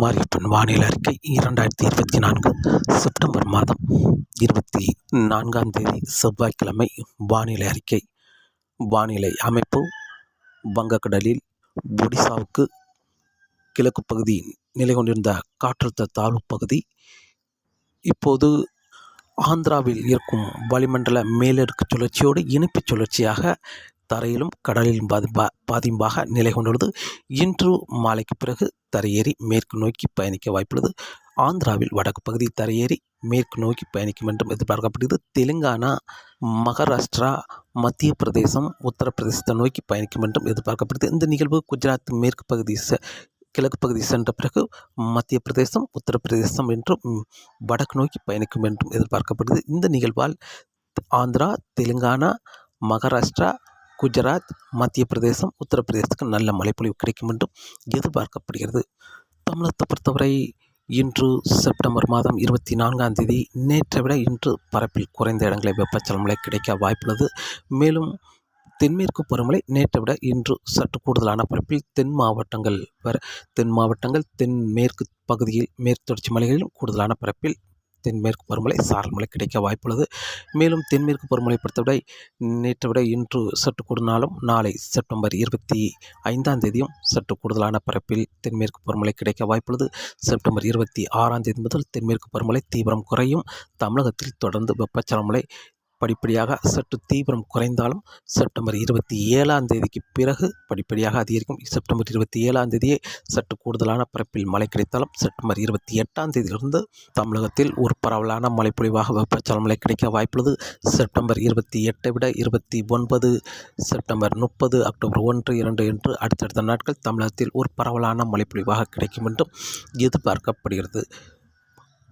மாரியப்பன் வானிலை அறிக்கை இரண்டாயிரத்தி இருபத்தி நான்கு செப்டம்பர் மாதம் இருபத்தி நான்காம் தேதி செவ்வாய்க்கிழமை வானிலை அறிக்கை. வானிலை அமைப்பு வங்கக்கடலில் ஒடிசாவுக்கு கிழக்கு பகுதி நிலை கொண்டிருந்த காற்றழுத்த தாழ்வு பகுதி இப்போது ஆந்திராவில் இருக்கும் வளிமண்டல மேலடுக்கு சுழற்சியோடு இனிப்பு சுழற்சியாக தரையிலும் கடலிலும் பாதி பா பாதிம்பாக நிலை கொண்டுள்ளது. இன்று மாலைக்கு பிறகு தரையேறி மேற்கு நோக்கி பயணிக்க வாய்ப்புள்ளது. ஆந்திராவில் வடக்கு பகுதி தரையேறி மேற்கு நோக்கி பயணிக்கும் என்றும் எதிர்பார்க்கப்படுகிறது. தெலுங்கானா மகாராஷ்டிரா மத்திய பிரதேசம் உத்தரப்பிரதேசத்தை நோக்கி பயணிக்கும் என்றும் எதிர்பார்க்கப்படுகிறது. இந்த நிகழ்வு குஜராத் மேற்கு பகுதி செ கிழக்கு பகுதி சென்ற பிறகு மத்திய பிரதேசம் உத்தரப்பிரதேசம் என்றும் வடக்கு நோக்கி பயணிக்கும் என்றும் எதிர்பார்க்கப்படுகிறது. இந்த நிகழ்வால் ஆந்திரா தெலுங்கானா மகாராஷ்டிரா குஜராத் மத்திய பிரதேசம் உத்தரப்பிரதேசத்துக்கு நல்ல மழைப்பொழிவு கிடைக்கும் என்றும் எதிர்பார்க்கப்படுகிறது. தமிழகத்தை பொறுத்தவரை இன்று செப்டம்பர் மாதம் இருபத்தி நான்காம் தேதி நேற்றை விட இன்று பரப்பில் குறைந்த இடங்களில் வெப்பச்சலமழை கிடைக்க வாய்ப்புள்ளது. மேலும் தென்மேற்கு பருவமழை நேற்றை விட இன்று சற்று கூடுதலான பரப்பில் தென் மாவட்டங்கள் வர தென் மாவட்டங்கள் தென்மேற்கு பகுதியில் மேற்கு தொடர்ச்சி மலைகளிலும் கூடுதலான பரப்பில் தென்மேற்கு பருவமழை சாரல் மழை கிடைக்க வாய்ப்புள்ளது. மேலும் தென்மேற்கு பருவமழை பொறுத்தவரை நேற்றை விட இன்று சற்று கூடுனாலும் நாளை செப்டம்பர் இருபத்தி ஐந்தாம் தேதியும் சற்று கூடுதலான பரப்பில் தென்மேற்கு பருவமழை கிடைக்க வாய்ப்புள்ளது. செப்டம்பர் இருபத்தி ஆறாம் தேதி முதல் தென்மேற்கு பருவமழை தீவிரம் குறையும். தமிழகத்தில் தொடர்ந்து வெப்பச்சலமழை படிப்படியாக சற்று தீவிரம் குறைந்தாலும் செப்டம்பர் இருபத்தி ஏழாம் தேதிக்கு பிறகு படிப்படியாக அதிகரிக்கும். செப்டம்பர் இருபத்தி ஏழாம் தேதியே சற்று கூடுதலான பரப்பில் மழை கிடைத்தாலும் செப்டம்பர் இருபத்தி எட்டாம் தேதியிலிருந்து தமிழகத்தில் ஒரு பரவலான மழைப்பொழிவாக வெப்பச்சலமழை கிடைக்க வாய்ப்புள்ளது. செப்டம்பர் இருபத்தி எட்டை விட இருபத்தி ஒன்பது செப்டம்பர் முப்பது அக்டோபர் ஒன்று இரண்டு என்று அடுத்தடுத்த நாட்கள் தமிழகத்தில் ஒரு பரவலான மழைப்பொழிவாக கிடைக்கும் என்றும் எதிர்பார்க்கப்படுகிறது.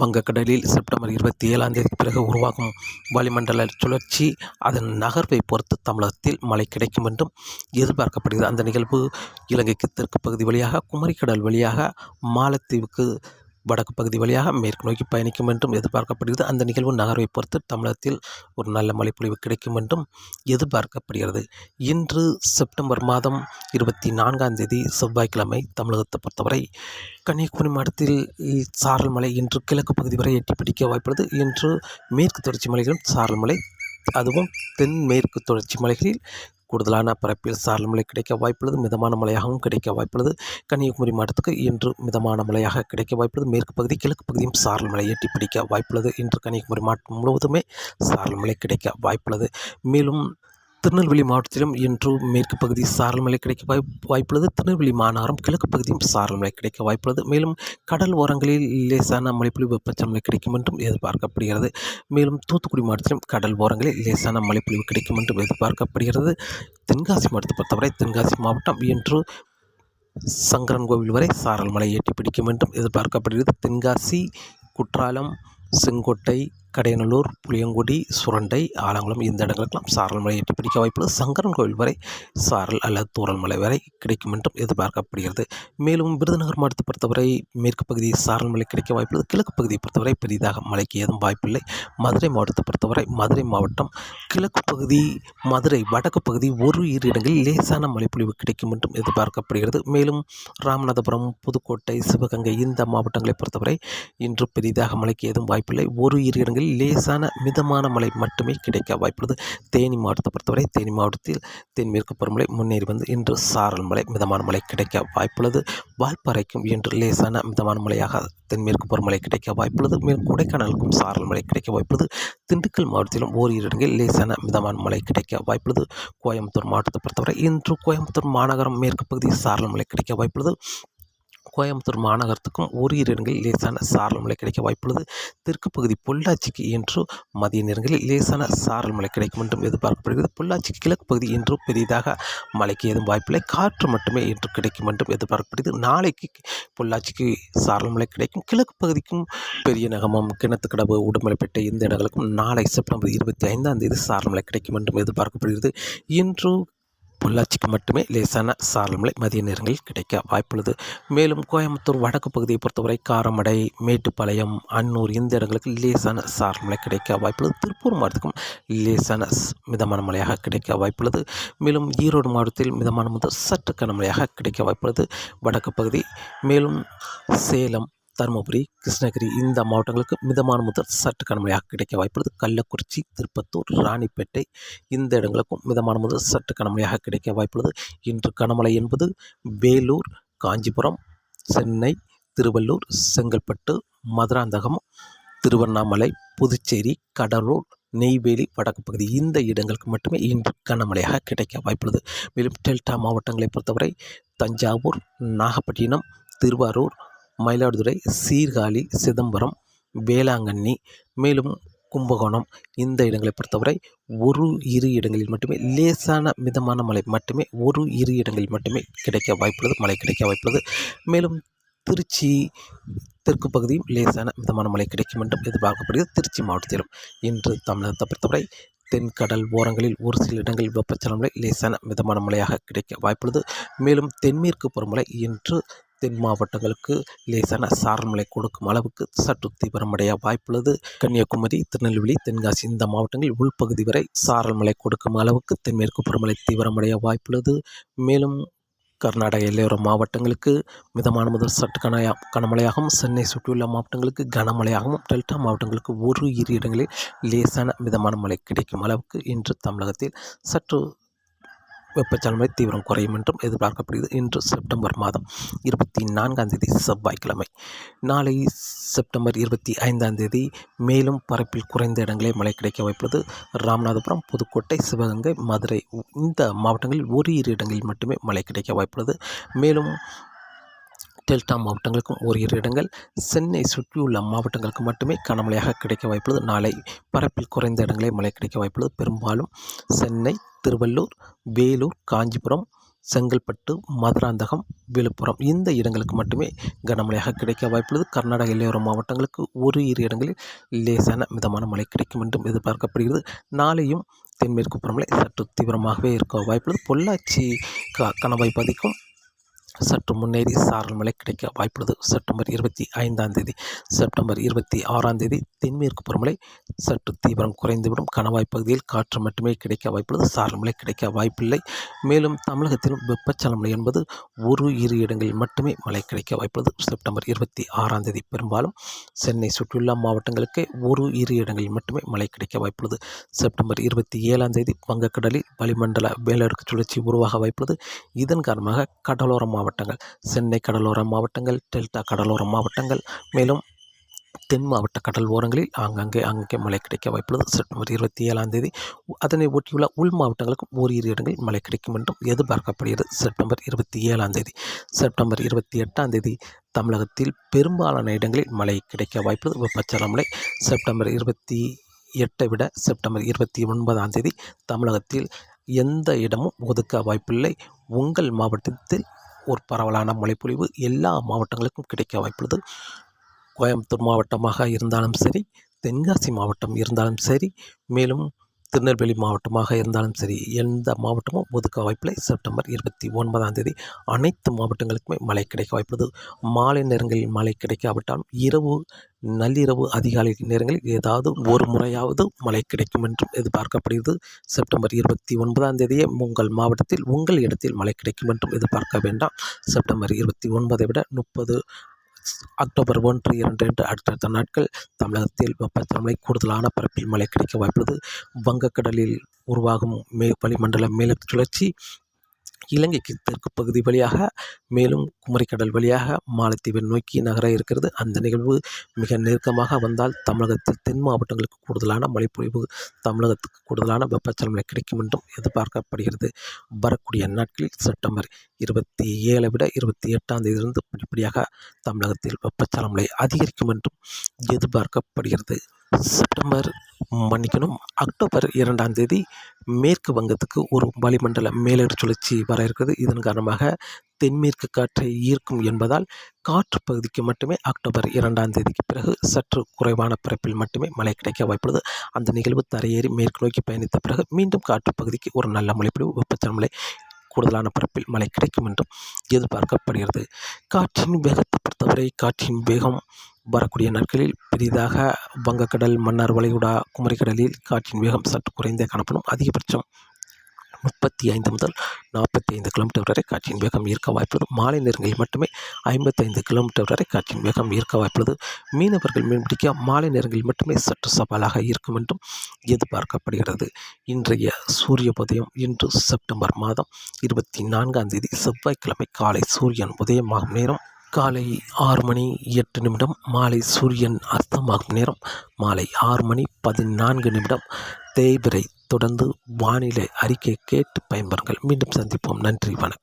வங்கக்கடலில் செப்டம்பர் இருபத்தி ஏழாம் தேதிக்கு பிறகு உருவாகும் வளிமண்டல சுழற்சி அதன் நகர்வை பொறுத்து தமிழகத்தில் மழை கிடைக்கும் என்றும் எதிர்பார்க்கப்படுகிறது. அந்த நிகழ்வு இலங்கைக்கு தெற்கு பகுதி வழியாக குமரிக்கடல் வழியாக மாலத்தீவுக்கு வடக்கு பகுதி வழியாக மேற்கு நோக்கி பயணிக்கும் என்றும் எதிர்பார்க்கப்படுகிறது. அந்த நிகழ்வு நகர்வை பொறுத்து தமிழகத்தில் ஒரு நல்ல மழைப்பொழிவு கிடைக்கும் என்றும் எதிர்பார்க்கப்படுகிறது. இன்று செப்டம்பர் மாதம் இருபத்தி நான்காம் தேதி செவ்வாய்க்கிழமை தமிழகத்தை பொறுத்தவரை கன்னியாகுமரி மாவட்டத்தில் சாரல் மலை இன்று கிழக்கு பகுதி வரை எட்டி பிடிக்க வாய்ப்புள்ளது. இன்று மேற்கு தொடர்ச்சி மலைகளும் சாரல் மலை அதுவும் தென்மேற்கு தொடர்ச்சி மலைகளில் கூடுதலான பரப்பில் சாரல் மழை கிடைக்க வாய்ப்புள்ளது. மிதமான மழையாகவும் கிடைக்க வாய்ப்புள்ளது. கன்னியாகுமரி மாவட்டத்துக்கு இன்று மிதமான மழையாக கிடைக்க வாய்ப்புள்ளது. மேற்கு பகுதி கிழக்கு பகுதியும் சாரல் மழை எட்டி பிடிக்க வாய்ப்புள்ளது. இன்று கன்னியாகுமரி மாவட்டம் முழுவதுமே சாரல் மழை கிடைக்க வாய்ப்புள்ளது. மேலும் திருநெல்வேலி மாவட்டத்திலும் இன்று மேற்கு பகுதி சாரல் மழை கிடைக்க வாய்ப் வாய்ப்புள்ளது. திருநெல்வேலி மாநகரம் கிழக்கு பகுதியும் சாரல் மழை கிடைக்க வாய்ப்புள்ளது. மேலும் கடல் ஓரங்களில் லேசான மழைப்பொழிவு வெப்பச்சலமழை கிடைக்கும் என்றும் எதிர்பார்க்கப்படுகிறது. மேலும் தூத்துக்குடி மாவட்டத்திலும் கடல் ஓரங்களில் லேசான மழைப்பொழிவு கிடைக்கும் என்றும் எதிர்பார்க்கப்படுகிறது. தென்காசி மாவட்டத்தை பொறுத்தவரை தென்காசி மாவட்டம் இன்று சங்கரன் கோவில் வரை சாரல் மழை எட்டி பிடிக்கும் என்றும் எதிர்பார்க்கப்படுகிறது. தென்காசி குற்றாலம் செங்கோட்டை கடையநல்லூர் புளியங்குடி சுரண்டை ஆலங்குளம் இந்த இடங்களுக்கெல்லாம் சாரல் மழை எட்டி பிடிக்க வாய்ப்புள்ளது சங்கரன் கோவில் வரை சாரல் அல்லது தூரல் மலை வரை கிடைக்கும் என்றும் எதிர்பார்க்கப்படுகிறது. மேலும் விருதுநகர் மாவட்டத்தை பொறுத்தவரை மேற்கு பகுதி சாரல் மழை கிடைக்க வாய்ப்புள்ளது. கிழக்கு பகுதியை பொறுத்தவரை பெரிதாக மழைக்கு ஏதும் வாய்ப்பில்லை. மதுரை மாவட்டத்தை பொறுத்தவரை மதுரை மாவட்டம் கிழக்கு பகுதி மதுரை வடக்கு பகுதி ஒரு இரு இடங்களில் லேசான மழைப்பொழிவு கிடைக்கும் என்றும் எதிர்பார்க்கப்படுகிறது. மேலும் ராமநாதபுரம் புதுக்கோட்டை சிவகங்கை இந்த மாவட்டங்களை பொறுத்தவரை இன்று பெரிதாக மழைக்கு ஏதும் வாய்ப்பில்லை. ஒரு இரு இடங்களில் லேசான மிதமான மழை மட்டுமே கிடைக்க வாய்ப்புள்ளது. தேனி மாவட்டத்தை பொறுத்தவரை தேனி மாவட்டத்தில் தென்மேற்கு பருவமழை முன்னேறி வந்து இன்று சாரல் மழை மிதமான மழை கிடைக்க வாய்ப்புள்ளது. வால்பாறைக்கும் இன்று லேசான மிதமான மழையாக தென்மேற்கு பருவமழை கிடைக்க வாய்ப்புள்ளது. மேலும் கொடைக்கானலுக்கும் சாரல் மழை கிடைக்க வாய்ப்புள்ளது. திண்டுக்கல் மாவட்டத்திலும் ஓரிரு இடங்களில் லேசான மிதமான மழை கிடைக்க வாய்ப்புள்ளது. கோயம்புத்தூர் மாவட்டத்தை பொறுத்தவரை இன்று கோயம்புத்தூர் மாநகரம் மேற்கு பகுதி சாரல் மழை கிடைக்க வாய்ப்புள்ளது. கோயம்புத்தூர் மாநகரத்துக்கும் ஒரு இரு இடங்களில் லேசான சாரல் மழை கிடைக்க வாய்ப்புள்ளது. தெற்கு பகுதி பொள்ளாச்சிக்கு இன்று மதிய நேரங்களில் லேசான சாரல் மழை கிடைக்கும் என்றும் எதிர்பார்க்கப்படுகிறது. பொள்ளாச்சிக்கு கிழக்கு பகுதி இன்று பெரிதாக மழைக்கு ஏதும் வாய்ப்பில்லை. காற்று மட்டுமே இன்று கிடைக்கும் என்றும் எதிர்பார்க்கப்படுகிறது. நாளைக்கு பொள்ளாச்சிக்கு சாரல் மழை கிடைக்கும். கிழக்கு பகுதிக்கும் பெரிய நகமம் கிணத்துக்கடவு உடுமலைப்பேட்டை இந்த இடங்களுக்கும் நாளை செப்டம்பர் இருபத்தி ஐந்தாம் தேதி சாரல் மழை கிடைக்கும் என்றும் எதிர்பார்க்கப்படுகிறது. இன்று பொள்ளாச்சிக்கு மட்டுமே லேசான சாரல் மழை மதிய நேரங்களில் கிடைக்க வாய்ப்புள்ளது. மேலும் கோயம்புத்தூர் வடக்கு பகுதியை பொறுத்தவரை காரமடை மேட்டுப்பாளையம் அன்னூர் இந்த இடங்களுக்கு லேசான சாரல் மழை கிடைக்க வாய்ப்புள்ளது. திருப்பூர் மாவட்டத்துக்கும் லேசான மிதமான மழையாக கிடைக்க வாய்ப்புள்ளது. மேலும் ஈரோடு மாவட்டத்தில் மிதமான முதல் சற்று கனமழையாக கிடைக்க வாய்ப்புள்ளது. வடக்கு பகுதி மேலும் சேலம் தருமபுரி கிருஷ்ணகிரி இந்த மாவட்டங்களுக்கு மிதமான முதல் சற்று கனமழையாக கிடைக்க வாய்ப்புள்ளது. கள்ளக்குறிச்சி திருப்பத்தூர் ராணிப்பேட்டை இந்த இடங்களுக்கும் மிதமான முதல் சற்று கனமழையாக கிடைக்க வாய்ப்புள்ளது. இன்று கனமழை என்பது வேலூர் காஞ்சிபுரம் சென்னை திருவள்ளூர் செங்கல்பட்டு மதுராந்தகம் திருவண்ணாமலை புதுச்சேரி கடலூர் நெய்வேலி வடக்கு பகுதி இந்த இடங்களுக்கு மட்டுமே இன்று கனமழையாக கிடைக்க வாய்ப்புள்ளது. மேலும் டெல்டா மாவட்டங்களை பொறுத்தவரை தஞ்சாவூர் நாகப்பட்டினம் திருவாரூர் மயிலாடுதுறை சீர்காழி சிதம்பரம் வேளாங்கண்ணி மேலும் கும்பகோணம் இந்த இடங்களை பொறுத்தவரை ஒரு இரு இடங்களில் மட்டுமே லேசான மிதமான மழை மட்டுமே ஒரு இரு இடங்களில் மட்டுமே கிடைக்க வாய்ப்புள்ளது மழை கிடைக்க வாய்ப்புள்ளது. மேலும் திருச்சி தெற்கு பகுதியும் லேசான மிதமான மழை கிடைக்கும் என்றும் எதிர்பார்க்கப்படுகிறது. திருச்சி மாவட்டத்திலும் இன்று தமிழகத்தை பொறுத்தவரை தென்கடல் ஓரங்களில் ஒரு சில இடங்களில் வெப்பச்சலன மழை லேசான மிதமான மழையாக கிடைக்க வாய்ப்புள்ளது. மேலும் தென்மேற்கு பருவமழை இன்று தென் மாவட்டங்களுக்கு லேசான சாரல் மழை கொடுக்கும் அளவுக்கு சற்று தீவிரமடைய வாய்ப்புள்ளது. கன்னியாகுமரி திருநெல்வேலி தென்காசி இந்த மாவட்டங்களில் உள்பகுதி வரை சாரல் மழை கொடுக்கும் அளவுக்கு தென்மேற்கு பருவமழை தீவிரமடைய வாய்ப்புள்ளது. மேலும் கர்நாடக எல்லையோர மாவட்டங்களுக்கு மிதமான முதல் சற்று கனையா கனமழையாகவும் சென்னை சுற்றியுள்ள மாவட்டங்களுக்கு கனமழையாகவும் டெல்டா மாவட்டங்களுக்கு ஒரு இரு இடங்களில் லேசான மிதமான மழை கிடைக்கும் அளவுக்கு இன்று தமிழகத்தில் சற்று வெப்பச்சலமை தீவிரம் குறையும் என்றும் எதிர்பார்க்கப்படுகிறது. இன்று செப்டம்பர் மாதம் இருபத்தி நான்காம் தேதி செவ்வாய்க்கிழமை. நாளை செப்டம்பர் இருபத்தி ஐந்தாம் தேதி மேலும் பரப்பில் குறைந்த இடங்களே மழை கிடைக்க வாய்ப்புள்ளது. ராமநாதபுரம் புதுக்கோட்டை சிவகங்கை மதுரை இந்த மாவட்டங்களில் ஒரு இரு இடங்களில் மட்டுமே மழை கிடைக்க வாய்ப்புள்ளது. மேலும் டெல்டா மாவட்டங்களுக்கும் ஒரு இடங்கள் சென்னை சுற்றியுள்ள மாவட்டங்களுக்கு மட்டுமே கனமழையாக கிடைக்க வாய்ப்புள்ளது. நாளை பரப்பில் குறைந்த இடங்களே மழை கிடைக்க வாய்ப்புள்ளது. பெரும்பாலும் சென்னை திருவள்ளூர் வேலூர் காஞ்சிபுரம் செங்கல்பட்டு மதுராந்தகம் விழுப்புரம் இந்த இடங்களுக்கு மட்டுமே கனமழையாக கிடைக்க வாய்ப்புள்ளது. கர்நாடக எல்லையோர மாவட்டங்களுக்கு ஒரு இரு இடங்களில் லேசான மிதமான மழை கிடைக்கும் என்றும் எதிர்பார்க்கப்படுகிறது. நாளையும் தென்மேற்கு புறமலை சற்று தீவிரமாகவே இருக்க வாய்ப்புள்ளது. பொள்ளாச்சி க கணவாய் பதிக்கும் சற்று முன்னேறி சாரல் மழை கிடைக்க வாய்ப்புள்ளது. செப்டம்பர் இருபத்தி ஐந்தாம் தேதி செப்டம்பர் இருபத்தி ஆறாம் தேதி தென்மேற்கு பருவமழை சற்று தீவிரம் குறைந்துவிடும். கணவாய் பகுதியில் காற்று மட்டுமே கிடைக்க வாய்ப்புள்ளது. சாரல் மழை கிடைக்க வாய்ப்பில்லை. மேலும் தமிழகத்திலும் வெப்பச்சலமலை என்பது ஒரு இரு இடங்களில் மட்டுமே மழை கிடைக்க வாய்ப்புள்ளது. செப்டம்பர் இருபத்தி ஆறாம் தேதி பெரும்பாலும் சென்னை சுற்றியுள்ள மாவட்டங்களுக்கு ஒரு இரு இடங்களில் மட்டுமே மழை கிடைக்க வாய்ப்புள்ளது. செப்டம்பர் இருபத்தி ஏழாம் தேதி வங்கக்கடலில் வளிமண்டல மேலடுக்கு சுழற்சி உருவாக வாய்ப்புள்ளது. இதன் காரணமாக கடலோர மாவட்டங்கள். சென்னை கடலோர மாவட்டங்கள் டெல்டா கடலோர மாவட்டங்கள். மேலும் தென் மாவட்ட கடல் ஓரங்களில் அங்கங்கே அங்கங்கே மழை கிடைக்க வாய்ப்புள்ளது. செப்டம்பர் இருபத்தி ஏழாம் தேதி அதனை ஒட்டியுள்ள உள் மாவட்டங்களுக்கும் ஓரிரு இடங்களில் மழை கிடைக்கும் என்றும் எதிர்பார்க்கப்படுகிறது. செப்டம்பர் இருபத்தி ஏழாம் தேதி செப்டம்பர் இருபத்தி எட்டாம் தேதி தமிழகத்தில் பெரும்பாலான இடங்களில் மழை கிடைக்க வாய்ப்புள்ளது. வெப்பச்சல மழை செப்டம்பர் இருபத்தி எட்டை விட செப்டம்பர் இருபத்தி ஒன்பதாம் தேதி தமிழகத்தில் எந்த இடமும் ஒதுக்க வாய்ப்பில்லை. உங்கள் மாவட்டத்தில் ஒரு பரவலான மழைப்பொழிவு எல்லா மாவட்டங்களுக்கும் கிடைக்க வாய்ப்புள்ளது. கோயம்புத்தூர் மாவட்டமாக இருந்தாலும் சரி தென்காசி மாவட்டம் இருந்தாலும் சரி மேலும் திருநெல்வேலி மாவட்டமாக இருந்தாலும் சரி எந்த மாவட்டமும் ஒதுக்க வாய்ப்பில்லை. செப்டம்பர் இருபத்தி ஒன்பதாம் தேதி அனைத்து மாவட்டங்களுக்குமே மழை கிடைக்க வாய்ப்புள்ளது. மாலை நேரங்களில் மழை கிடைக்காவிட்டாலும் இரவு நள்ளிரவு அதிகாலை நேரங்களில் ஏதாவது ஒரு முறையாவது மழை கிடைக்கும் என்றும் எதிர்பார்க்கப்படுகிறது. செப்டம்பர் இருபத்தி ஒன்பதாம் தேதியே உங்கள் மாவட்டத்தில் உங்கள் இடத்தில் மழை கிடைக்கும் என்றும் எதிர்பார்க்க வேண்டாம். செப்டம்பர் இருபத்தி ஒன்பதை விட முப்பது அக்டோபர் ஒன்று இரண்டு என்று அடுத்தடுத்த நாட்கள் தமிழகத்தில் வெப்பத்தன்மை கூடுதலான பரப்பில் மழை கிடைக்க வாய்ப்புள்ளது. வங்கக்கடலில் உருவாகும் மே வளிமண்டல மேலடுக்கு சுழற்சி இலங்கைக்கு தெற்கு பகுதி வழியாக மேலும் குமரிக்கடல் வழியாக மாலத்தீவை நோக்கி நகர இருக்கிறது. அந்த நிகழ்வு மிக நெருக்கமாக வந்தால் தமிழகத்தில் தென் மாவட்டங்களுக்கு கூடுதலான மழைப்பொழிவு தமிழகத்துக்கு கூடுதலான வெப்பச்சலனை கிடைக்கும் என்றும் எதிர்பார்க்கப்படுகிறது. வரக்கூடிய நாட்களில் செப்டம்பர் இருபத்தி ஏழை விட இருபத்தி எட்டாம் தேதியிலிருந்து படிப்படியாக தமிழகத்தில் வெப்பச்சலமலை அதிகரிக்கும் என்றும் எதிர்பார்க்கப்படுகிறது. செப்டம்பர் மன்னிக்கணும். அக்டோபர் இரண்டாம் தேதி மேற்கு வங்கத்துக்கு ஒரு வளிமண்டல மேலடு சுழற்சி வர இருக்கிறது. இதன் காரணமாக தென்மேற்கு காற்றை ஈர்க்கும் என்பதால் காற்று பகுதிக்கு மட்டுமே அக்டோபர் இரண்டாம் தேதிக்கு பிறகு சற்று குறைவான பரப்பில் மட்டுமே மழை கிடைக்க வாய்ப்புள்ளது. அந்த நிகழ்வு தரையேறி மேற்கு நோக்கி பயணித்த பிறகு மீண்டும் காற்று பகுதிக்கு ஒரு நல்ல மழைப்பிடிவு வெப்பச்சலமலை கூடுதலான பரப்பில் மழை கிடைக்கும் என்றும் எதிர்பார்க்கப்படுகிறது. காற்றின் வேகத்தை பொறுத்தவரை காற்றின் வேகம் வரக்கூடிய நாட்களில் பெரிதாக வங்கக்கடல் மன்னார் வளைகுடா குமரிக்கடலில் காற்றின் வேகம் சற்று குறைந்தே காணப்படும். அதிகபட்சம் முப்பத்தி ஐந்து முதல் நாற்பத்தி ஐந்து கிலோமீட்டர் வரை காற்றின் வேகம் ஈர்க்க வாய்ப்புள்ளது. மாலை நேரங்களில் மட்டுமே ஐம்பத்தைந்து கிலோமீட்டர் வரை காற்றின் வேகம் ஈர்க்க வாய்ப்புள்ளது. மீனவர்கள் மீன்பிடிக்க மாலை நேரங்களில் மட்டுமே சற்று சவாலாக இருக்கும் என்றும் எதிர்பார்க்கப்படுகிறது. இன்றைய சூரிய உதயம் இன்று செப்டம்பர் மாதம் இருபத்தி நான்காம் தேதி. செவ்வாய்க்கிழமை காலை சூரியன் உதயமாகும் நேரம் காலை ஆறு மணி எட்டு நிமிடம் மாலை சூரியன் அஸ்தமாகும் நேரம் மாலை ஆறு மணி பதினான்கு நிமிடம். தேய்பிறை தொடர்ந்து வானிலை அறிக்கை கேட்டு பயன்பெறுங்கள். மீண்டும் சந்திப்போம். நன்றி வணக்கம்.